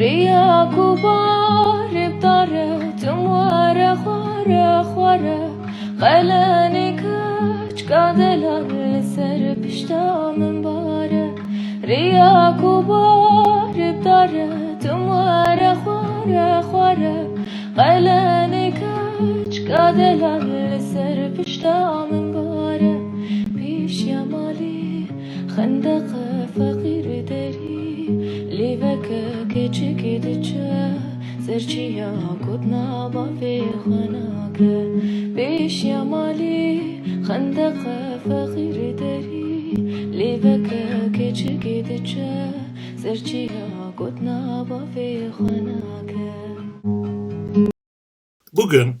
Ria kubare tare tumara khara khara qalani kach kadelan ser pishtamın bare Ria kubare tare tumara khara khara qalani kach kadelan ser pishtamın keçի գիտիչը ձեր չի ակոտնա բավի խնակը բիշ յամալի խնդակը ֆղիրի դերի լիվը keçի գիտիչը ձեր չի ակոտնա բավի խնակը Bugün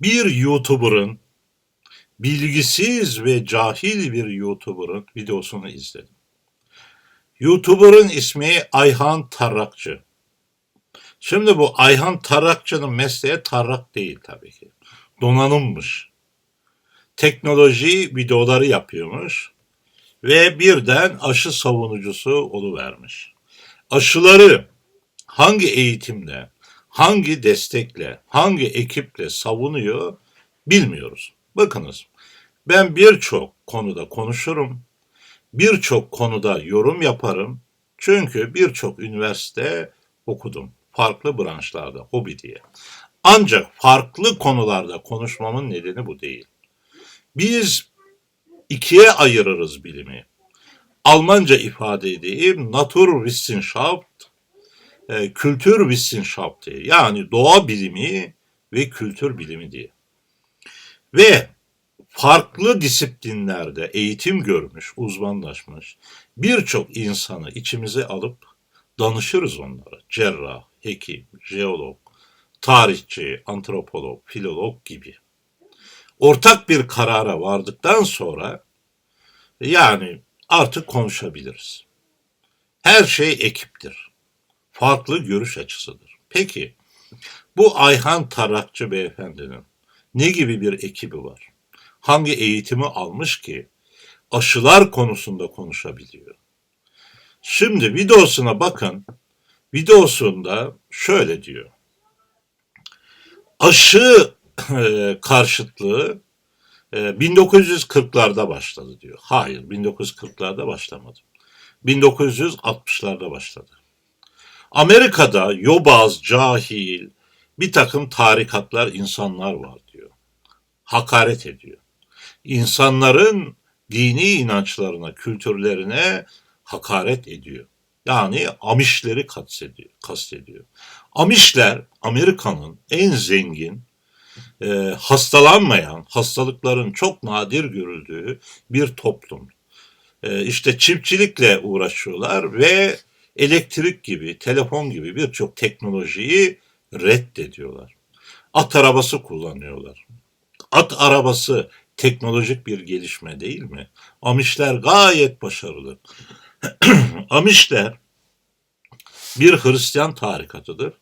bir YouTuber'ın bilgisiz ve cahil bir YouTuber'ın videosunu izledim. YouTuber'ın ismi Ayhan Tarrakçı. Şimdi bu Ayhan Tarrakçı'nın mesleği tarrak değil tabii ki. Donanımmış. Teknoloji videoları yapıyormuş ve birden aşı savunucusu oluvermiş. Aşıları hangi eğitimle, hangi destekle, hangi ekiple savunuyor bilmiyoruz. Bakınız ben birçok konuda konuşurum, birçok konuda yorum yaparım. Çünkü birçok üniversite okudum. Farklı branşlarda, hobi diye. Ancak farklı konularda konuşmamın nedeni bu değil. Biz ikiye ayırırız bilimi. Almanca ifade edeyim, Naturwissenschaft, e, Kültürwissenschaft diye. Yani doğa bilimi ve kültür bilimi diye. Ve farklı disiplinlerde eğitim görmüş, uzmanlaşmış birçok insanı içimize alıp danışırız onlara. Cerrah, hekim, jeolog, tarihçi, antropolog, filolog gibi. Ortak bir karara vardıktan sonra yani artık konuşabiliriz. Her şey ekiptir. Farklı görüş açısıdır. Peki bu Ayhan Tarakçı beyefendinin ne gibi bir ekibi var? Hangi eğitimi almış ki aşılar konusunda konuşabiliyor? Şimdi videosuna bakın. Videosunda şöyle diyor. Aşı e, karşıtlığı e, 1940'larda başladı diyor. Hayır 1940'larda başlamadı. 1960'larda başladı. Amerika'da yobaz, cahil, bir takım tarikatlar, insanlar var diyor. Hakaret ediyor. İnsanların dini inançlarına, kültürlerine hakaret ediyor. Yani Amişleri kastediyor. Amişler Amerika'nın en zengin, e, hastalanmayan, hastalıkların çok nadir görüldüğü bir toplum. E, işte çiftçilikle uğraşıyorlar ve elektrik gibi, telefon gibi birçok teknolojiyi reddediyorlar. At arabası kullanıyorlar. At arabası teknolojik bir gelişme değil mi? Amişler gayet başarılı. Amişler bir Hristiyan tarikatıdır.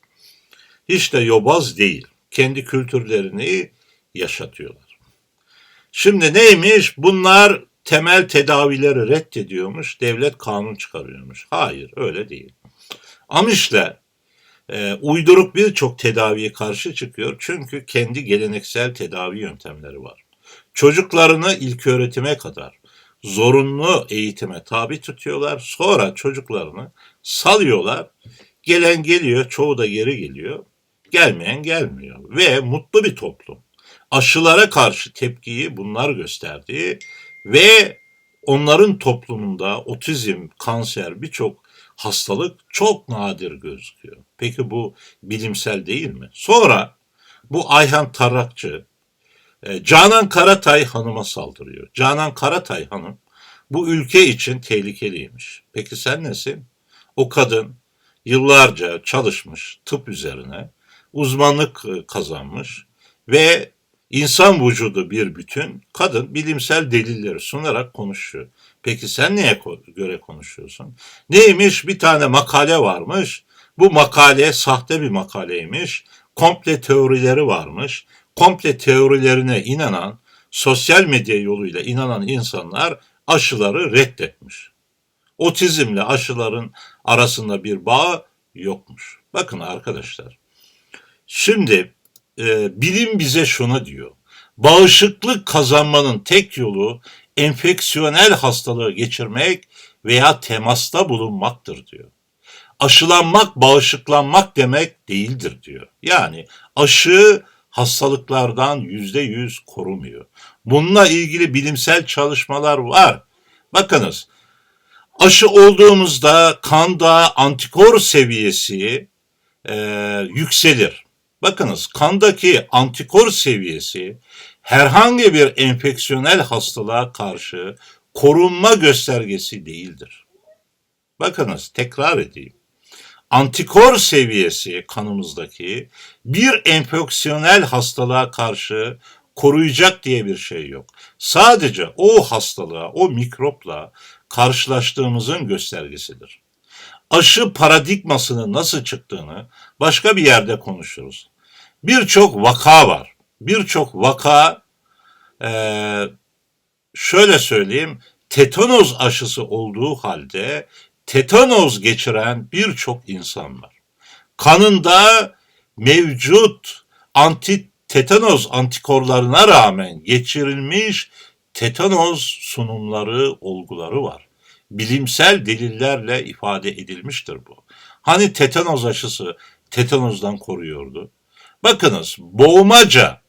Hiç de yobaz değil. Kendi kültürlerini yaşatıyorlar. Şimdi neymiş? Bunlar temel tedavileri reddediyormuş, devlet kanun çıkarıyormuş. Hayır, öyle değil. Amişler e, uyduruk birçok tedaviye karşı çıkıyor çünkü kendi geleneksel tedavi yöntemleri var. Çocuklarını ilk öğretime kadar zorunlu eğitime tabi tutuyorlar. Sonra çocuklarını salıyorlar. Gelen geliyor, çoğu da geri geliyor. Gelmeyen gelmiyor. Ve mutlu bir toplum. Aşılara karşı tepkiyi bunlar gösterdi ve onların toplumunda otizm, kanser, birçok hastalık çok nadir gözüküyor. Peki bu bilimsel değil mi? Sonra bu Ayhan Tarrakçı e, Canan Karatay Hanım'a saldırıyor. Canan Karatay Hanım bu ülke için tehlikeliymiş. Peki sen nesin? O kadın yıllarca çalışmış tıp üzerine, uzmanlık e, kazanmış ve insan vücudu bir bütün, kadın bilimsel delilleri sunarak konuşuyor. Peki sen neye göre konuşuyorsun? Neymiş? Bir tane makale varmış. Bu makale sahte bir makaleymiş. Komple teorileri varmış. Komple teorilerine inanan, sosyal medya yoluyla inanan insanlar aşıları reddetmiş. Otizmle aşıların arasında bir bağ yokmuş. Bakın arkadaşlar. Şimdi e, bilim bize şunu diyor. Bağışıklık kazanmanın tek yolu enfeksiyonel hastalığı geçirmek veya temasta bulunmaktır diyor. Aşılanmak bağışıklanmak demek değildir diyor. Yani aşı hastalıklardan yüzde yüz korumuyor. Bununla ilgili bilimsel çalışmalar var. Bakınız aşı olduğumuzda kanda antikor seviyesi e, yükselir. Bakınız kandaki antikor seviyesi herhangi bir enfeksiyonel hastalığa karşı korunma göstergesi değildir. Bakınız tekrar edeyim. Antikor seviyesi kanımızdaki bir enfeksiyonel hastalığa karşı koruyacak diye bir şey yok. Sadece o hastalığa, o mikropla karşılaştığımızın göstergesidir. Aşı paradigmasının nasıl çıktığını başka bir yerde konuşuruz. Birçok vaka var. Birçok vaka eee, şöyle söyleyeyim tetanoz aşısı olduğu halde tetanoz geçiren birçok insan var. Kanında mevcut anti tetanoz antikorlarına rağmen geçirilmiş tetanoz sunumları, olguları var. Bilimsel delillerle ifade edilmiştir bu. Hani tetanoz aşısı tetanozdan koruyordu? Bakınız boğmaca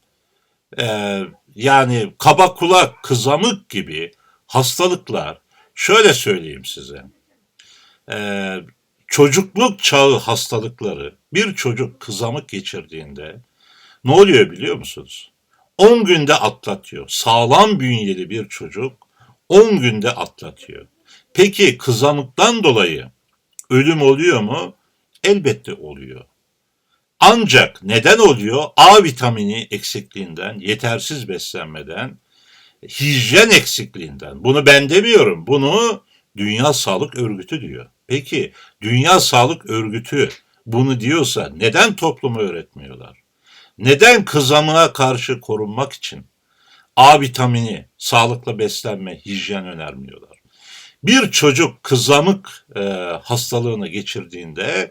e, yani kaba kulak, kızamık gibi hastalıklar şöyle söyleyeyim size. E, çocukluk çağı hastalıkları bir çocuk kızamık geçirdiğinde ne oluyor biliyor musunuz? 10 günde atlatıyor. Sağlam bünyeli bir çocuk 10 günde atlatıyor. Peki kızamıktan dolayı ölüm oluyor mu? Elbette oluyor. Ancak neden oluyor? A vitamini eksikliğinden, yetersiz beslenmeden, hijyen eksikliğinden. Bunu ben demiyorum. Bunu Dünya Sağlık Örgütü diyor. Peki Dünya Sağlık Örgütü bunu diyorsa neden topluma öğretmiyorlar? Neden kızamığa karşı korunmak için A vitamini, sağlıklı beslenme, hijyen önermiyorlar? Bir çocuk kızamık e, hastalığını geçirdiğinde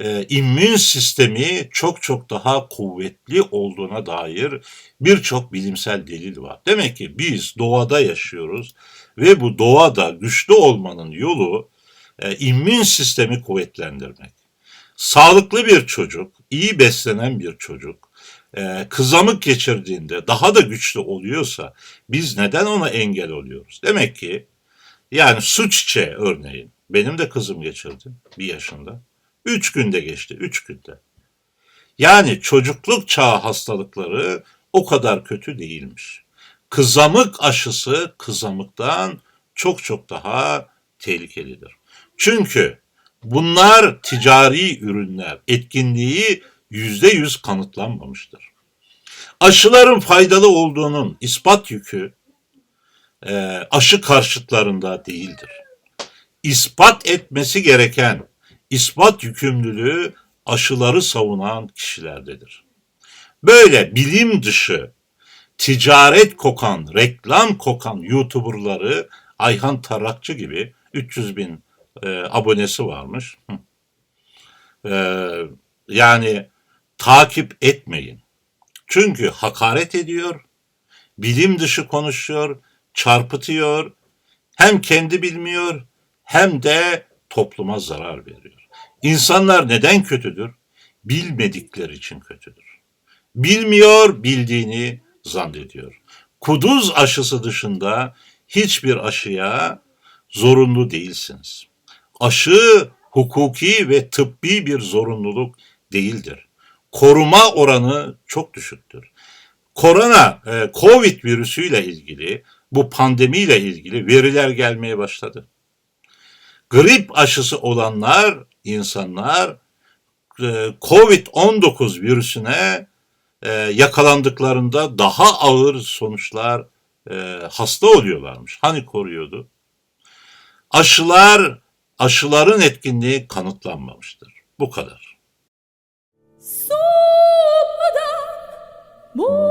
e, immün sistemi çok çok daha kuvvetli olduğuna dair birçok bilimsel delil var. Demek ki biz doğada yaşıyoruz ve bu doğada güçlü olmanın yolu e, immün sistemi kuvvetlendirmek. Sağlıklı bir çocuk, iyi beslenen bir çocuk, e, kızamık geçirdiğinde daha da güçlü oluyorsa biz neden ona engel oluyoruz? Demek ki yani su çiçeği örneğin benim de kızım geçirdi bir yaşında. Üç günde geçti, üç günde. Yani çocukluk çağı hastalıkları o kadar kötü değilmiş. Kızamık aşısı kızamıktan çok çok daha tehlikelidir. Çünkü bunlar ticari ürünler, etkinliği yüzde yüz kanıtlanmamıştır. Aşıların faydalı olduğunun ispat yükü e, aşı karşıtlarında değildir. İspat etmesi gereken ispat yükümlülüğü aşıları savunan kişilerdedir. Böyle bilim dışı, ticaret kokan, reklam kokan YouTuber'ları Ayhan Tarakçı gibi 300 bin e, abonesi varmış. E, yani takip etmeyin. Çünkü hakaret ediyor, bilim dışı konuşuyor, çarpıtıyor, hem kendi bilmiyor hem de topluma zarar veriyor. İnsanlar neden kötüdür? Bilmedikleri için kötüdür. Bilmiyor, bildiğini zannediyor. Kuduz aşısı dışında hiçbir aşıya zorunlu değilsiniz. Aşı hukuki ve tıbbi bir zorunluluk değildir. Koruma oranı çok düşüktür. Korona, e, Covid virüsüyle ilgili, bu pandemiyle ilgili veriler gelmeye başladı. Grip aşısı olanlar, insanlar e, Covid-19 virüsüne e, yakalandıklarında daha ağır sonuçlar hasta oluyorlarmış. Hani koruyordu? Aşılar, aşıların etkinliği kanıtlanmamıştır. Bu kadar. Mor mor